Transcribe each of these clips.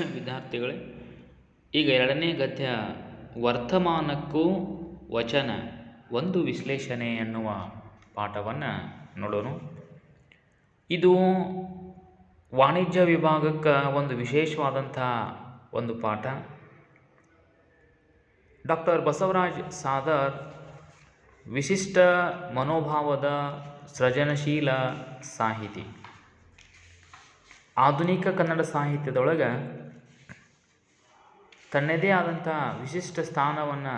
ವಿದ್ಯಾರ್ಥಿಗಳೇ, ಈಗ ಎರಡನೇ ಗದ್ಯ, ವರ್ತಮಾನಕ್ಕೂ ವಚನ, ಒಂದು ವಿಶ್ಲೇಷಣೆ ಎನ್ನುವ ಪಾಠವನ್ನು ನೋಡೋಣ. ಇದು ವಾಣಿಜ್ಯ ವಿಭಾಗಕ್ಕೆ ಒಂದು ವಿಶೇಷವಾದಂಥ ಒಂದು ಪಾಠ. ಡಾಕ್ಟರ್ ಬಸವರಾಜ್ ಸಾದರ್, ವಿಶಿಷ್ಟ ಮನೋಭಾವದ ಸೃಜನಶೀಲ ಸಾಹಿತಿ. ಆಧುನಿಕ ಕನ್ನಡ ಸಾಹಿತ್ಯದೊಳಗೆ ತನ್ನದೇ ಆದಂಥ ವಿಶಿಷ್ಟ ಸ್ಥಾನವನ್ನು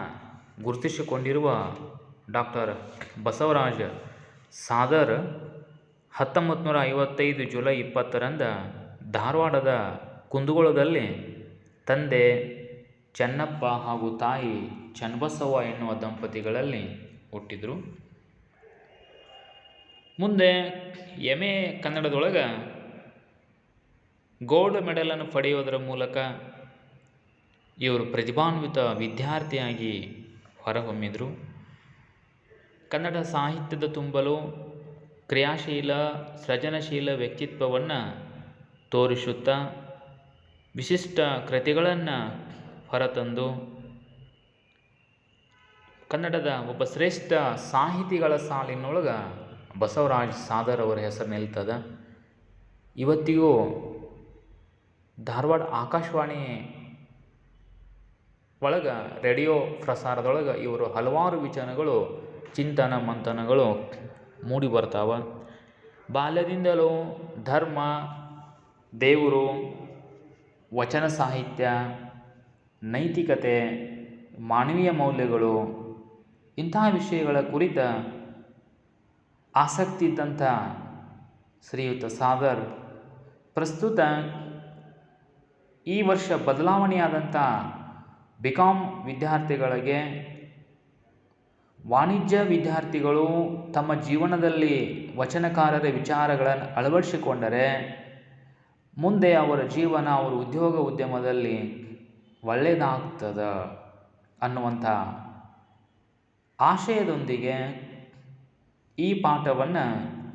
ಗುರುತಿಸಿಕೊಂಡಿರುವ ಡಾಕ್ಟರ್ ಬಸವರಾಜ ಸಾದರ್ ಹತ್ತೊಂಬತ್ತು ನೂರ ಐವತ್ತೈದು ಜುಲೈ ಇಪ್ಪತ್ತರಂದು ಧಾರವಾಡದ ಕುಂದಗೋಳದಲ್ಲಿ ತಂದೆ ಚೆನ್ನಪ್ಪ ಹಾಗೂ ತಾಯಿ ಚನ್ನಬಸವ್ವ ಎನ್ನುವ ದಂಪತಿಗಳಲ್ಲಿ ಹುಟ್ಟಿದರು. ಮುಂದೆ ಎಂ ಎ ಕನ್ನಡದೊಳಗೆ ಗೋಲ್ಡ್ ಮೆಡಲನ್ನು ಪಡೆಯುವುದರ ಮೂಲಕ ಇವರು ಪ್ರತಿಭಾನ್ವಿತ ವಿದ್ಯಾರ್ಥಿಯಾಗಿ ಹೊರಹೊಮ್ಮಿದರು. ಕನ್ನಡ ಸಾಹಿತ್ಯದ ತುಂಬಲು ಕ್ರಿಯಾಶೀಲ, ಸೃಜನಶೀಲ ವ್ಯಕ್ತಿತ್ವವನ್ನು ತೋರಿಸುತ್ತಾ ವಿಶಿಷ್ಟ ಕೃತಿಗಳನ್ನು ಹೊರತಂದು ಕನ್ನಡದ ಒಬ್ಬ ಶ್ರೇಷ್ಠ ಸಾಹಿತಿಗಳ ಸಾಲಿನೊಳಗೆ ಬಸವರಾಜ್ ಸಾದರ್ ಅವರ ಹೆಸರು ನಿಲ್ತದ. ಇವತ್ತಿಗೂ ಧಾರವಾಡ ಆಕಾಶವಾಣಿ ಒಳಗೆ ರೇಡಿಯೋ ಪ್ರಸಾರದೊಳಗೆ ಇವರು ಹಲವಾರು ವಿಚಾರಗಳು, ಚಿಂತನ ಮಂಥನಗಳು ಮೂಡಿ ಬರ್ತಾವ. ಬಾಲ್ಯದಿಂದಲೂ ಧರ್ಮ, ದೇವರು, ವಚನ ಸಾಹಿತ್ಯ, ನೈತಿಕತೆ, ಮಾನವೀಯ ಮೌಲ್ಯಗಳು, ಇಂತಹ ವಿಷಯಗಳ ಕುರಿತ ಆಸಕ್ತಿ ಇದ್ದಂಥ ಶ್ರೀಯುತ ಸಾಗರ್ ಪ್ರಸ್ತುತ ಈ ವರ್ಷ ಬದಲಾವಣೆಯಾದಂಥ ಬಿ ಕಾಮ್ ವಿದ್ಯಾರ್ಥಿಗಳಿಗೆ, ವಾಣಿಜ್ಯ ವಿದ್ಯಾರ್ಥಿಗಳು ತಮ್ಮ ಜೀವನದಲ್ಲಿ ವಚನಕಾರರ ವಿಚಾರಗಳನ್ನು ಅಳವಡಿಸಿಕೊಂಡರೆ, ಮುಂದೆ ಅವರ ಜೀವನ ಅವರ ಉದ್ಯೋಗ ಉದ್ಯಮದಲ್ಲಿ ಒಳ್ಳೆಯದಾಗ್ತದ ಅನ್ನುವಂಥ ಆಶಯದೊಂದಿಗೆ ಈ ಪಾಠವನ್ನು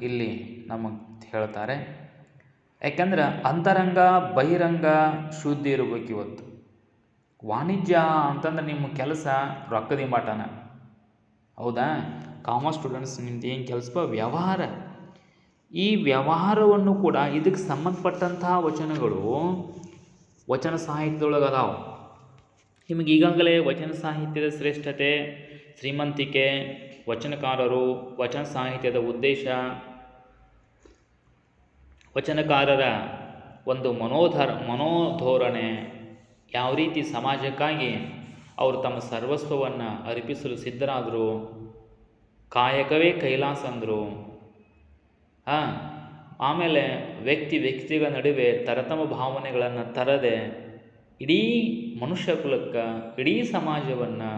ಇಲ್ಲಿ ನಮಗೆ ಹೇಳ್ತಾರೆ. ಯಾಕಂದ್ರೆ ಅಂತರಂಗ, ಬಹಿರಂಗ ಶುದ್ಧಿ ಇರಬೇಕು ಇವತ್ತು. ವಾಣಿಜ್ಯ ಅಂತಂದ್ರೆ ನಿಮ್ಮ ಕೆಲಸ ರೊಕ್ಕದ ಮಾಟನ ಹೌದಾ? ಕಾಮರ್ಸ್ ಸ್ಟೂಡೆಂಟ್ಸ್ ನಿಮ್ದು ಏನು ಕೆಲಸ? ವ್ಯವಹಾರ. ಈ ವ್ಯವಹಾರವನ್ನು ಕೂಡ ಇದಕ್ಕೆ ಸಂಬಂಧಪಟ್ಟಂತಹ ವಚನಗಳು ವಚನ ಸಾಹಿತ್ಯದೊಳಗೆ ಅದಾವ ನಿಮಗೆ ಈಗಾಗಲೇ ವಚನ ಸಾಹಿತ್ಯದ ಶ್ರೇಷ್ಠತೆ, ಶ್ರೀಮಂತಿಕೆ, ವಚನಕಾರರು, ವಚನ ಸಾಹಿತ್ಯದ ಉದ್ದೇಶ, ವಚನಕಾರರ ಒಂದು ಮನೋಧರ ಮನೋಧೋರಣೆ ಯಾವ ರೀತಿ ಸಮಾಜಕ್ಕಾಗಿ ಅವರು ತಮ್ಮ ಸರ್ವಸ್ವವನ್ನು ಅರ್ಪಿಸಲು ಸಿದ್ಧರಾದರು? ಕಾಯಕವೇ ಕೈಲಾಸ ಅಂದರು. ಹಾಂ, ಆಮೇಲೆ ವ್ಯಕ್ತಿ ವ್ಯಕ್ತಿಗಳ ನಡುವೆ ತರತಮ ಭಾವನೆಗಳನ್ನು ತರದೆ ಇಡೀ ಮನುಷ್ಯ ಕುಲಕ್ಕೆ, ಇಡೀ ಸಮಾಜವನ್ನು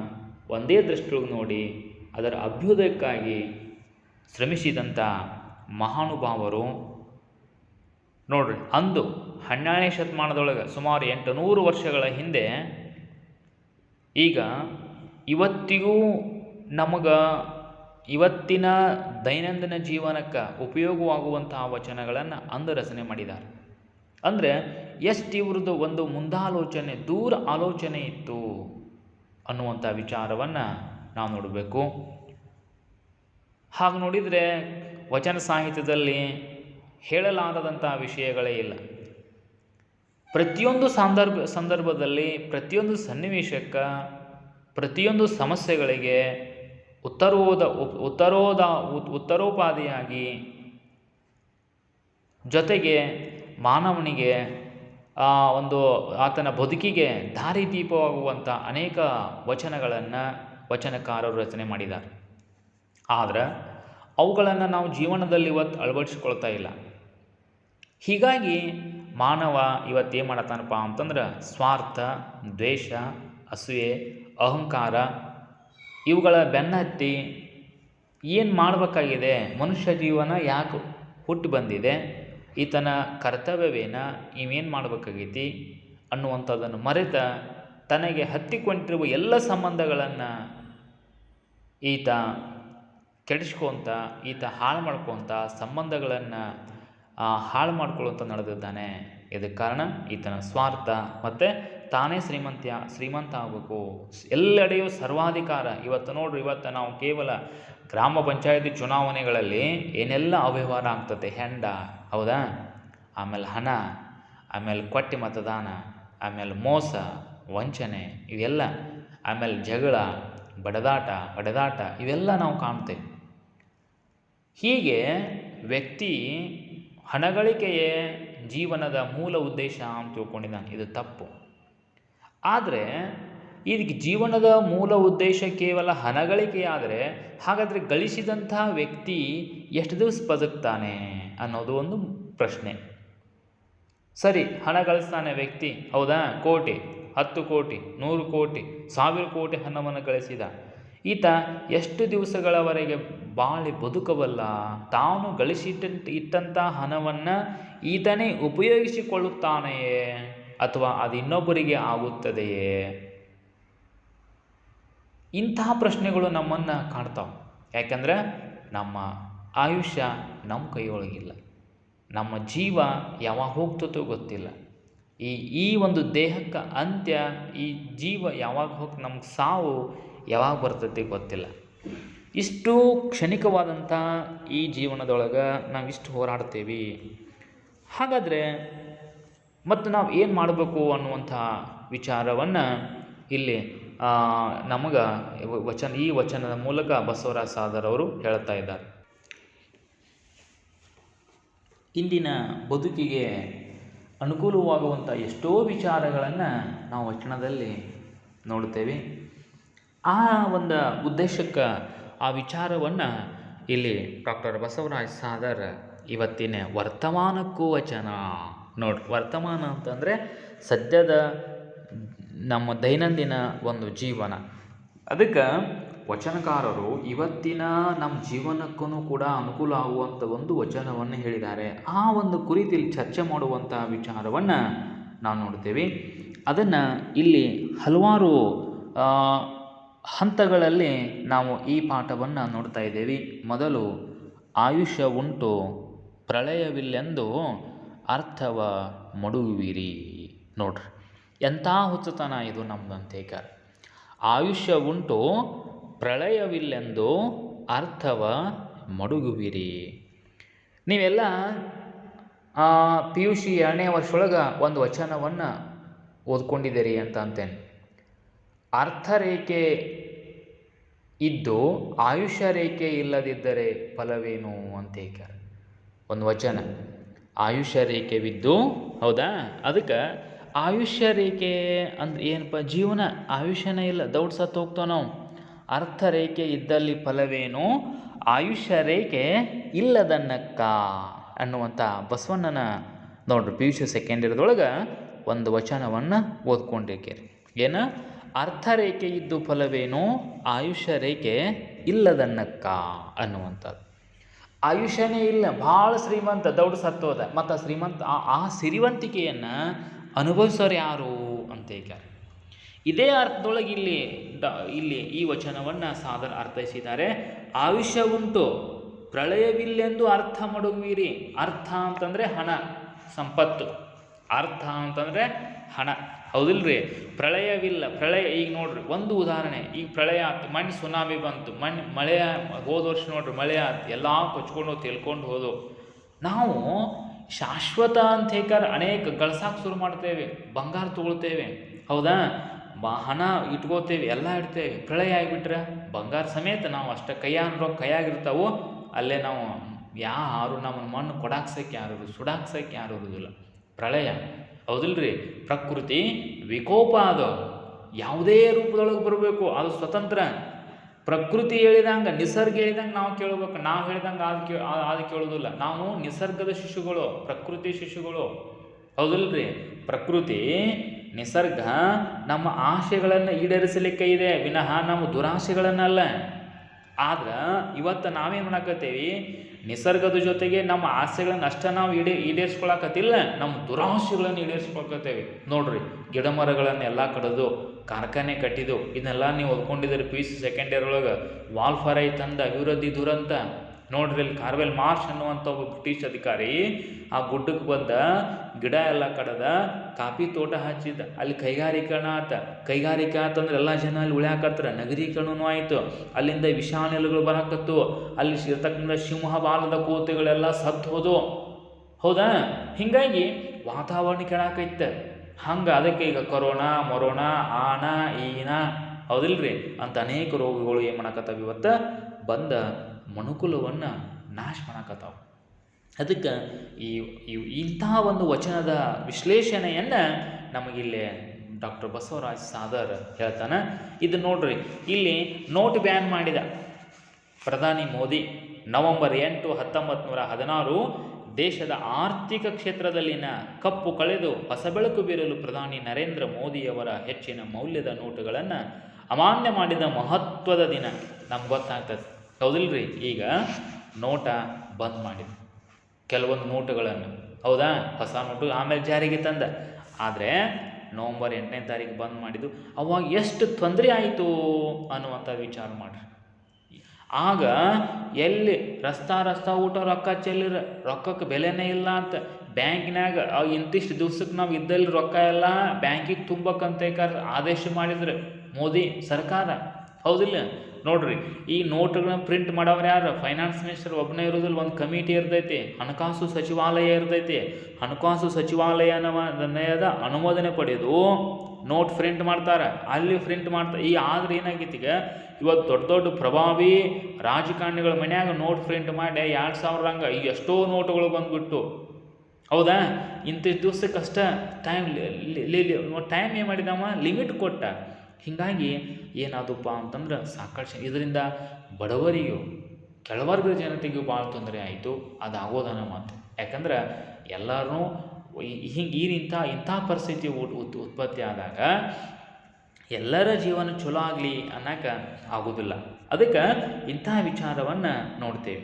ಒಂದೇ ದೃಷ್ಟಿಯೊಳಗೆ ನೋಡಿ ಅದರ ಅಭ್ಯುದಯಕ್ಕಾಗಿ ಶ್ರಮಿಸಿದಂಥ ಮಹಾನುಭಾವರು ನೋಡ್ರಿ, ಅಂದು ಹನ್ನೆರಡನೇ ಶತಮಾನದೊಳಗೆ ಸುಮಾರು ಎಂಟು ನೂರು ವರ್ಷಗಳ ಹಿಂದೆ ಈಗ ಇವತ್ತಿಗೂ ನಮಗೆ ಇವತ್ತಿನ ದೈನಂದಿನ ಜೀವನಕ್ಕೆ ಉಪಯೋಗವಾಗುವಂತಹ ವಚನಗಳನ್ನು ಅಂದು ರಚನೆ ಮಾಡಿದ್ದಾರೆ. ಅಂದರೆ, ಎಷ್ಟು ಇವ್ರದ್ದು ಒಂದು ಮುಂದಾಲೋಚನೆ, ದೂರ ಆಲೋಚನೆ ಇತ್ತು ಅನ್ನುವಂಥ ವಿಚಾರವನ್ನು ನಾವು ನೋಡಬೇಕು. ಹಾಗೆ ನೋಡಿದರೆ ವಚನ ಸಾಹಿತ್ಯದಲ್ಲಿ ಹೇಳಲಾರದಂಥ ವಿಷಯಗಳೇ ಇಲ್ಲ. ಪ್ರತಿಯೊಂದು ಸಂದರ್ಭ, ಸಂದರ್ಭದಲ್ಲಿ ಪ್ರತಿಯೊಂದು ಸನ್ನಿವೇಶಕ್ಕೆ ಪ್ರತಿಯೊಂದು ಸಮಸ್ಯೆಗಳಿಗೆ ಉತ್ತರೋದ ಉತ್ತರೋದ, ಉತ್ತರೋಪಾದಿಯಾಗಿ ಜೊತೆಗೆ ಮಾನವನಿಗೆ ಆ ಒಂದು ಆತನ ಬದುಕಿಗೆ ದಾರಿದೀಪವಾಗುವಂಥ ಅನೇಕ ವಚನಗಳನ್ನು ವಚನಕಾರರು ರಚನೆ ಮಾಡಿದ್ದಾರೆ. ಆದರೆ ಅವುಗಳನ್ನು ನಾವು ಜೀವನದಲ್ಲಿ ಇವತ್ತು ಅಳವಡಿಸ್ಕೊಳ್ತಾ ಇಲ್ಲ. ಹೀಗಾಗಿ ಮಾನವ ಇವತ್ತು ಏನು ಮಾಡತ್ತಾನಪ್ಪ ಅಂತಂದ್ರೆ ಸ್ವಾರ್ಥ, ದ್ವೇಷ, ಅಸೂಯೆ, ಅಹಂಕಾರ, ಇವುಗಳ ಬೆನ್ನತ್ತಿ ಏನು ಮಾಡಬೇಕಾಗಿದೆ? ಮನುಷ್ಯ ಜೀವನ ಯಾಕೆ ಹುಟ್ಟು ಬಂದಿದೆ? ಈತನ ಕರ್ತವ್ಯವೇನ? ಇವೇನು ಮಾಡಬೇಕಾಗೈತಿ? ಅನ್ನುವಂಥದ್ದನ್ನು ಮರೆತ ತನಗೆ ಹತ್ತಿಕೊಂಡಿರುವ ಎಲ್ಲ ಸಂಬಂಧಗಳನ್ನು ಈತ ಕೆಡಿಸ್ಕೊತ, ಈತ ಹಾಳು ಮಾಡ್ಕೊತ ಸಂಬಂಧಗಳನ್ನು ಹಾಳು ಮಾಡ್ಕೊಳ್ಳುವಂತ ನಡೆದಿದ್ದಾನೆ. ಇದಕ್ಕೆ ಕಾರಣ ಈತನ ಸ್ವಾರ್ಥ. ಮತ್ತು ತಾನೇ ಶ್ರೀಮಂತ ಶ್ರೀಮಂತ ಆಗಬೇಕು. ಎಲ್ಲೆಡೆಯೂ ಸರ್ವಾಧಿಕಾರ. ಇವತ್ತು ನೋಡ್ರಿ, ಇವತ್ತು ನಾವು ಕೇವಲ ಗ್ರಾಮ ಪಂಚಾಯತಿ ಚುನಾವಣೆಗಳಲ್ಲಿ ಏನೆಲ್ಲ ಅವ್ಯವಹಾರ ಆಗ್ತದೆ? ಹೆಂಡ, ಹೌದಾ? ಆಮೇಲೆ ಹಣ, ಆಮೇಲೆ ಕೊಟ್ಟಿ ಮತದಾನ, ಆಮೇಲೆ ಮೋಸ, ವಂಚನೆ, ಇವೆಲ್ಲ, ಆಮೇಲೆ ಜಗಳ, ಬಡದಾಟ ಹೊಡೆದಾಟ ಇವೆಲ್ಲ ನಾವು ಕಾಣ್ತೇವೆ. ಹೀಗೆ ವ್ಯಕ್ತಿ ಹಣಗಳಿಕೆಯೇ ಜೀವನದ ಮೂಲ ಉದ್ದೇಶ ಅಂತ ತಿಳ್ಕೊಂಡಿದ್ದಾನೆ. ಇದು ತಪ್ಪು. ಆದರೆ ಇದಕ್ಕೆ ಜೀವನದ ಮೂಲ ಉದ್ದೇಶ ಕೇವಲ ಹಣಗಳಿಕೆಯಾದರೆ ಹಾಗಾದರೆ ಗಳಿಸಿದಂತಹ ವ್ಯಕ್ತಿ ಎಷ್ಟು ದಿವಸ ಬದುಕ್ತಾನೆ ಅನ್ನೋದು ಒಂದು ಪ್ರಶ್ನೆ. ಸರಿ, ಹಣ ಗಳಿಸ್ತಾನೆ ವ್ಯಕ್ತಿ. ಹೌದಾ? ಕೋಟಿ, ಹತ್ತು ಕೋಟಿ, ನೂರು ಕೋಟಿ, ಸಾವಿರ ಕೋಟಿ ಹಣವನ್ನು ಗಳಿಸಿದ. ಈತ ಎಷ್ಟು ದಿವಸಗಳವರೆಗೆ ಬಾಳಿ ಬದುಕಬಲ್ಲ? ತಾನು ಗಳಿಸಿಟ್ಟ ಇಟ್ಟಂಥ ಹಣವನ್ನು ಈತನೇ ಉಪಯೋಗಿಸಿಕೊಳ್ಳುತ್ತಾನೆಯೇ ಅಥವಾ ಅದು ಇನ್ನೊಬ್ಬರಿಗೆ ಆಗುತ್ತದೆಯೇ? ಇಂತಹ ಪ್ರಶ್ನೆಗಳು ನಮ್ಮನ್ನು ಕಾಣ್ತಾವೆ. ಯಾಕಂದ್ರೆ ನಮ್ಮ ಆಯುಷ್ಯ ನಮ್ಮ ಕೈಯೊಳಗಿಲ್ಲ. ನಮ್ಮ ಜೀವ ಯಾವಾಗ ಹೋಗ್ತದೋ ಗೊತ್ತಿಲ್ಲ. ಈ ಈ ಒಂದು ದೇಹಕ್ಕೆ ಅಂತ್ಯ, ಈ ಜೀವ ಯಾವಾಗ ಹೋಗಿ ನಮ್ಗೆ ಸಾವು ಯಾವಾಗ ಬರ್ತೈತಿ ಗೊತ್ತಿಲ್ಲ. ಇಷ್ಟು ಕ್ಷಣಿಕವಾದಂಥ ಈ ಜೀವನದೊಳಗೆ ನಾವು ಇಷ್ಟು ಹೋರಾಡ್ತೇವೆ. ಹಾಗಾದರೆ ಮತ್ತು ನಾವು ಏನು ಮಾಡಬೇಕು ಅನ್ನುವಂಥ ವಿಚಾರವನ್ನು ಇಲ್ಲಿ ನಮಗೆ ವಚನ, ಈ ವಚನದ ಮೂಲಕ ಬಸವರಾಜ ಸಾದರ್ ಅವರು ಹೇಳ್ತಾ ಇದ್ದಾರೆ. ಇಂದಿನ ಬದುಕಿಗೆ ಅನುಕೂಲವಾಗುವಂಥ ಎಷ್ಟೋ ವಿಚಾರಗಳನ್ನು ನಾವು ವಚನದಲ್ಲಿ ನೋಡ್ತೇವೆ. ಆ ಒಂದು ಉದ್ದೇಶಕ್ಕೆ ಆ ವಿಚಾರವನ್ನು ಇಲ್ಲಿ ಡಾಕ್ಟರ್ ಬಸವರಾಜ್ ಸಾದರ್ ಇವತ್ತಿನ ವರ್ತಮಾನಕ್ಕೂ ವಚನ ನೋಡಿ ವರ್ತಮಾನ ಅಂತಂದರೆ ಸದ್ಯದ ನಮ್ಮ ದೈನಂದಿನ ಒಂದು ಜೀವನ. ಅದಕ್ಕೆ ವಚನಕಾರರು ಇವತ್ತಿನ ನಮ್ಮ ಜೀವನಕ್ಕೂ ಕೂಡ ಅನುಕೂಲ ಆಗುವಂಥ ಒಂದು ವಚನವನ್ನು ಹೇಳಿದ್ದಾರೆ. ಆ ಒಂದು ಕುರಿತಿಲ್ಲಿ ಚರ್ಚೆ ಮಾಡುವಂಥ ವಿಚಾರವನ್ನು ನಾವು ನೋಡ್ತೇವೆ. ಅದನ್ನು ಇಲ್ಲಿ ಹಲವಾರು ಹಂತಗಳಲ್ಲಿ ನಾವು ಈ ಪಾಠವನ್ನು ನೋಡ್ತಾ ಇದ್ದೇವೆ. ಮೊದಲು ಆಯುಷ್ಯ ಉಂಟು, ಪ್ರಳಯವಿಲ್ಲೆಂದು ಅರ್ಥವ ಮಡುವಿರಿ ನೋಡ್ರಿ. ಎಂಥ ಹುಚ್ಚತನ ಇದು ನಮ್ಮಂತೇಕ ಆಯುಷ್ಯ ಉಂಟು, ಪ್ರಳಯವಿಲ್ಲೆಂದು ಅರ್ಥವ ಮಡುಗುವಿರಿ. ನೀವೆಲ್ಲ ಪಿ ಯು ಸಿ ಎರಡನೇ ವರ್ಷೊಳಗೆ ಒಂದು ವಚನವನ್ನು ಓದ್ಕೊಂಡಿದ್ದೀರಿ ಅಂತ ಅಂತೇನೆ. ಅರ್ಥರೇಖೆ ಇದ್ದು ಆಯುಷ್ಯ ರೇಖೆ ಇಲ್ಲದಿದ್ದರೆ ಫಲವೇನು ಅಂತ ಹೇಳ್ತಾರೆ. ಒಂದು ವಚನ. ಆಯುಷ್ಯ ರೇಖೆವಿದ್ದು ಹೌದಾ? ಅದಕ್ಕೆ ಆಯುಷ್ಯ ರೇಖೆ ಅಂದ್ರೆ ಏನಪ್ಪ? ಜೀವನ. ಆಯುಷ್ಯನೇ ಇಲ್ಲ. ದೌಡ್ ಸತ್ತು ಹೋಗ್ತಾವ ನಾವು. ಅರ್ಥ ರೇಖೆ ಇದ್ದಲ್ಲಿ ಫಲವೇನು? ಆಯುಷ್ಯ ರೇಖೆ ಇಲ್ಲದನ್ನಕ್ಕ ಅನ್ನುವಂಥ ಬಸವಣ್ಣನ ನೋಡ್ರಿ ಪಿ ಯು ಸಿ ಸೆಕೆಂಡ್ ಇಯರ್ದೊಳಗೆ ಒಂದು ವಚನವನ್ನು ಓದ್ಕೊಂಡಿರ್ಕೇರಿ. ಏನ? ಅರ್ಥ ರೇಖೆ ಇದ್ದು ಫಲವೇನು ಆಯುಷ್ಯ ರೇಖೆ ಇಲ್ಲದನ್ನಕ್ಕ ಅನ್ನುವಂಥದ್ದು. ಆಯುಷ್ಯನೇ ಇಲ್ಲ, ಭಾಳ ಶ್ರೀಮಂತ, ದೌಡ್ ಸತ್ತೋದ. ಮತ್ತು ಶ್ರೀಮಂತ, ಆ ಸಿರಿವಂತಿಕೆಯನ್ನು ಅನುಭವಿಸೋರು ಯಾರು ಅಂತ ಈಗ ಇದೇ ಅರ್ಥದೊಳಗೆ ಇಲ್ಲಿ ಡ ಇಲ್ಲಿ ಈ ವಚನವನ್ನು ಸಾಧನ ಅರ್ಥೈಸಿದ್ದಾರೆ. ಆಯುಷ್ಯ ಉಂಟು, ಪ್ರಳಯವಿಲ್ಲೆಂದು ಅರ್ಥ ಮಾಡುವಿರಿ. ಅರ್ಥ ಅಂತಂದರೆ ಹಣ, ಸಂಪತ್ತು. ಅರ್ಥ ಅಂತಂದರೆ ಹಣ. ಹೌದಿಲ್ರಿ? ಪ್ರಳಯವಿಲ್ಲ. ಪ್ರಳಯ, ಈಗ ನೋಡ್ರಿ, ಒಂದು ಉದಾಹರಣೆ. ಈಗ ಪ್ರಳಯ ಆಯ್ತು ಮಣ್ಣು ಸುನಾಮಿ ಬಂತು. ಮಣ್ಣು, ಮಳೆ, ಹೋದ ವರ್ಷ ನೋಡ್ರಿ, ಮಳೆ ಆಯ್ತು ಎಲ್ಲ ಕೊಚ್ಕೊಂಡು ತಿಳ್ಕೊಂಡು ಹೋದು ನಾವು ಶಾಶ್ವತ ಅಂತ ಹೇಗಾರ ಅನೇಕ ಗಳಸಾಕ್ ಶುರು ಮಾಡ್ತೇವೆ. ಬಂಗಾರ ತಗೊಳ್ತೇವೆ. ಹೌದಾ? ಹಣ ಇಟ್ಕೋತೇವೆ. ಎಲ್ಲ ಇಡ್ತೇವೆ. ಪ್ರಳಯ ಆಗಿಬಿಟ್ರೆ ಬಂಗಾರ ಸಮೇತ ನಾವು ಅಷ್ಟ ಕೈಯಾಗ ರೊಕ್ಕ ಕೈಯಾಗಿರ್ತಾವೋ, ಅಲ್ಲೇ ನಾವು ಯಾರು ನಮ್ಮನ್ನು ಮಣ್ಣು ಕೊಡಾಕ್ಸಕ್ಕೆ ಯಾರು ಸುಡಾಕ್ಸಕ್ಕೆ ಯಾರು ಇರೋದಿಲ್ಲ. ಪ್ರಳಯ. ಹೌದಿಲ್ರಿ? ಪ್ರಕೃತಿ ವಿಕೋಪ ಅದು. ಯಾವುದೇ ರೂಪದೊಳಗೆ ಬರಬೇಕು, ಅದು ಸ್ವತಂತ್ರ. ಪ್ರಕೃತಿ ಹೇಳಿದಂಗೆ, ನಿಸರ್ಗ ಹೇಳಿದಂಗೆ ನಾವು ಕೇಳಬೇಕು. ನಾವು ಹೇಳಿದಂಗೆ ಅದು ಕೇ ಅದು ಕೇಳೋದಿಲ್ಲ. ನಾವು ನಿಸರ್ಗದ ಶಿಶುಗಳು, ಪ್ರಕೃತಿ ಶಿಶುಗಳು. ಹೌದಲ್ರಿ? ಪ್ರಕೃತಿ, ನಿಸರ್ಗ ನಮ್ಮ ಆಶೆಗಳನ್ನು ಈಡೇರಿಸಲಿಕ್ಕೆ ಇದೆ. ವಿನಃ ನಮ್ಮ ದುರಾಶೆಗಳನ್ನಲ್ಲ. ಆದ್ರೆ ಇವತ್ತು ನಾವೇನು ಮಾಡಾಕತ್ತೀವಿ? ನಿಸರ್ಗದ ಜೊತೆಗೆ ನಮ್ಮ ಆಸೆಗಳನ್ನ ಅಷ್ಟ ನಾವು ಈಡೇ, ಈಡೇರಿಸ್ಕೊಳಕತ್ತಿಲ್ಲ, ನಮ್ಮ ದುರಾಶೆಗಳನ್ನು ಈಡೇರಿಸ್ಕೊಳಕತ್ತೇವೆ. ನೋಡ್ರಿ ಗಿಡ ಮರಗಳನ್ನೆಲ್ಲ ಕಡಿದು, ಕಾರ್ಖಾನೆ ಕಟ್ಟಿದ್ದು ಇದನ್ನೆಲ್ಲ ನೀವು ಓದ್ಕೊಂಡಿದ್ದೀರಿ ಪಿ ಸಿ ಸೆಕೆಂಡ್ ಇಯರ್ ಒಳಗೆ. ವಾಲ್ಫಾರ್ ಐತಂದ, ಅಭಿವೃದ್ಧಿ ದುರಂತ. ನೋಡ್ರಿ ಇಲ್ಲಿ ಕಾರ್ವೆಲ್ ಮಾರ್ಷ್ ಅನ್ನುವಂಥ ಒಬ್ಬ ಬ್ರಿಟಿಷ್ ಅಧಿಕಾರಿ ಆ ಗುಡ್ಡಕ್ಕೆ ಬಂದ ಗಿಡ ಎಲ್ಲ ಕಡದ ಕಾಫಿ ತೋಟ ಹಚ್ಚಿದ ಅಲ್ಲಿ ಕೈಗಾರಿಕರಣ ಆತ. ಕೈಗಾರಿಕೆ ಆತಂದ್ರೆ ಎಲ್ಲ ಜನ ಅಲ್ಲಿ ಉಳ್ಯಾಕತ್ರ ನಗರೀಕರಣನೂ ಆಯಿತು. ಅಲ್ಲಿಂದ ವಿಷಾನಿಲುಗಳು ಬರಾಕತ್ತು. ಅಲ್ಲಿ ಇರ್ತಕ್ಕಂಥ ಸಿಂಹ ಬಾಲದ ಕೋತೆಗಳೆಲ್ಲ ಸತ್ತು ಹೋದು ಹೌದಾ? ಹಿಂಗಾಗಿ ವಾತಾವರಣ ಕೆಳಾಕೈತೆ ಹಂಗೆ ಅದಕ್ಕೆ ಈಗ ಕೊರೋನಾ, ಮೊರೋನಾ, ಆನ, ಈನ. ಹೌದಿಲ್ರಿ? ಅಂತ ಅನೇಕ ರೋಗಗಳು ಏನು ಮಾಡಕತ್ತಾವ ಇವತ್ತು? ಬಂದ ಮನುಕುಲವನ್ನು ನಾಶ ಮಾಡಕತ್ತಾವ. ಅದಕ್ಕೆ ಈ ಇಂತಹ ಒಂದು ವಚನದ ವಿಶ್ಲೇಷಣೆಯನ್ನು ನಮಗಿಲ್ಲಿ ಡಾಕ್ಟರ್ ಬಸವರಾಜ್ ಸಾದರ್ ಹೇಳ್ತಾನೆ. ಇದು ನೋಡ್ರಿ, ಇಲ್ಲಿ ನೋಟ್ ಬ್ಯಾನ್ ಮಾಡಿದ ಪ್ರಧಾನಿ ಮೋದಿ, ನವೆಂಬರ್ ಎಂಟು ಹತ್ತೊಂಬತ್ತು ನೂರ ಹದಿನಾರು, ದೇಶದ ಆರ್ಥಿಕ ಕ್ಷೇತ್ರದಲ್ಲಿನ ಕಪ್ಪು ಕಳೆದು ಹೊಸ ಬೆಳಕು ಬೀರಲು ಪ್ರಧಾನಿ ನರೇಂದ್ರ ಮೋದಿಯವರ ಹೆಚ್ಚಿನ ಮೌಲ್ಯದ ನೋಟುಗಳನ್ನು ಅಮಾನ್ಯ ಮಾಡಿದ ಮಹತ್ವದ ದಿನ. ನಮ್ಗೆ ಗೊತ್ತಾಗ್ತದೆ. ಹೌದಿಲ್ರಿ? ಈಗ ನೋಟ ಬಂದ್ ಮಾಡಿದ. ಕೆಲವೊಂದು ನೋಟುಗಳನ್ನು. ಹೌದಾ? ಹೊಸ ನೋಟು ಆಮೇಲೆ ಜಾರಿಗೆ ತಂದ. ಆದರೆ ನವಂಬರ್ ಎಂಟನೇ ತಾರೀಕು ಬಂದ್ ಮಾಡಿದ್ದು. ಅವಾಗ ಎಷ್ಟು ತೊಂದರೆ ಆಯಿತು ಅನ್ನುವಂಥ ವಿಚಾರ ಮಾಡ್ರಿ. ಆಗ ಎಲ್ಲಿ ರಸ್ತಾ ರಸ್ತಾ ಊಟ ರೊಕ್ಕ ಚೆಲ್ಲಿರ ರೊಕ್ಕಕ್ಕೆ ಬೆಲೆನೇ ಇಲ್ಲ ಅಂತ ಬ್ಯಾಂಕಿನಾಗ ಇಂತಿಷ್ಟು ದಿವ್ಸಕ್ಕೆ ನಾವು ಇದ್ದಲ್ಲಿ ರೊಕ್ಕ ಎಲ್ಲ ಬ್ಯಾಂಕಿಗೆ ತುಂಬಕ್ಕಂತ ಆದೇಶ ಮಾಡಿದ್ರು ಮೋದಿ ಸರ್ಕಾರ. ಹೌದಿಲ್ಲ? ನೋಡ್ರಿ, ಈ ನೋಟ್ಗಳನ್ನ ಪ್ರಿಂಟ್ ಮಾಡೋರು ಯಾರು? ಫೈನಾನ್ಸ್ ಮಿನಿಸ್ಟರ್ ಒಬ್ಬನೇ ಇರೋದಿಲ್ಲ, ಒಂದು ಕಮಿಟಿ ಇರ್ತೈತಿ, ಹಣಕಾಸು ಸಚಿವಾಲಯ ಇರ್ತೈತಿ. ಹಣಕಾಸು ಸಚಿವಾಲಯದ ಅನುಮೋದನೆ ಪಡೆದು ನೋಟ್ ಪ್ರಿಂಟ್ ಮಾಡ್ತಾರೆ. ಅಲ್ಲಿ ಪ್ರಿಂಟ್ ಮಾಡ್ತಾರೆ ಈ ಆದ್ರೆ ಏನಾಗಿತ್ತು ಈಗ? ಇವತ್ತು ದೊಡ್ಡ ದೊಡ್ಡ ಪ್ರಭಾವಿ ರಾಜಕಾರಣಿಗಳ ಮನ್ಯಾಗ ನೋಟ್ ಪ್ರಿಂಟ್ ಮಾಡಿ ಎರಡು ಸಾವಿರ ಹಂಗೆ ಈಗ ಎಷ್ಟೋ ನೋಟುಗಳು ಬಂದ್ಬಿಟ್ಟು. ಹೌದಾ? ಇಂತಿಷ್ಟು ದಿವ್ಸಕ್ಕೆ ಅಷ್ಟ ಟೈಮ್ ಟೈಮ್ ಏನು ಮಾಡಿದವ? ಲಿಮಿಟ್ ಕೊಟ್ಟ. ಹೀಗಾಗಿ ಏನಾದಪ್ಪ ಅಂತಂದ್ರೆ ಸಾಕಷ್ಟು ಇದರಿಂದ ಬಡವರಿಗೂ, ಕೆಳವರ್ಗದ ಜನತೆಗೂ ಭಾಳ ತೊಂದರೆ ಆಯಿತು ಅದು ಆಗೋದನ ಮಾತು. ಯಾಕಂದ್ರೆ ಎಲ್ಲರೂ ಹಿಂಗೆ ಈ ಇಂಥ ಇಂಥ ಪರಿಸ್ಥಿತಿ ಉತ್ ಉತ್ಪತ್ತಿ ಆದಾಗ ಎಲ್ಲರ ಜೀವನ ಚಲೋ ಆಗಲಿ ಅನ್ನಕ್ಕೆ ಆಗೋದಿಲ್ಲ. ಅದಕ್ಕೆ ಇಂಥ ವಿಚಾರವನ್ನು ನೋಡ್ತೇವೆ.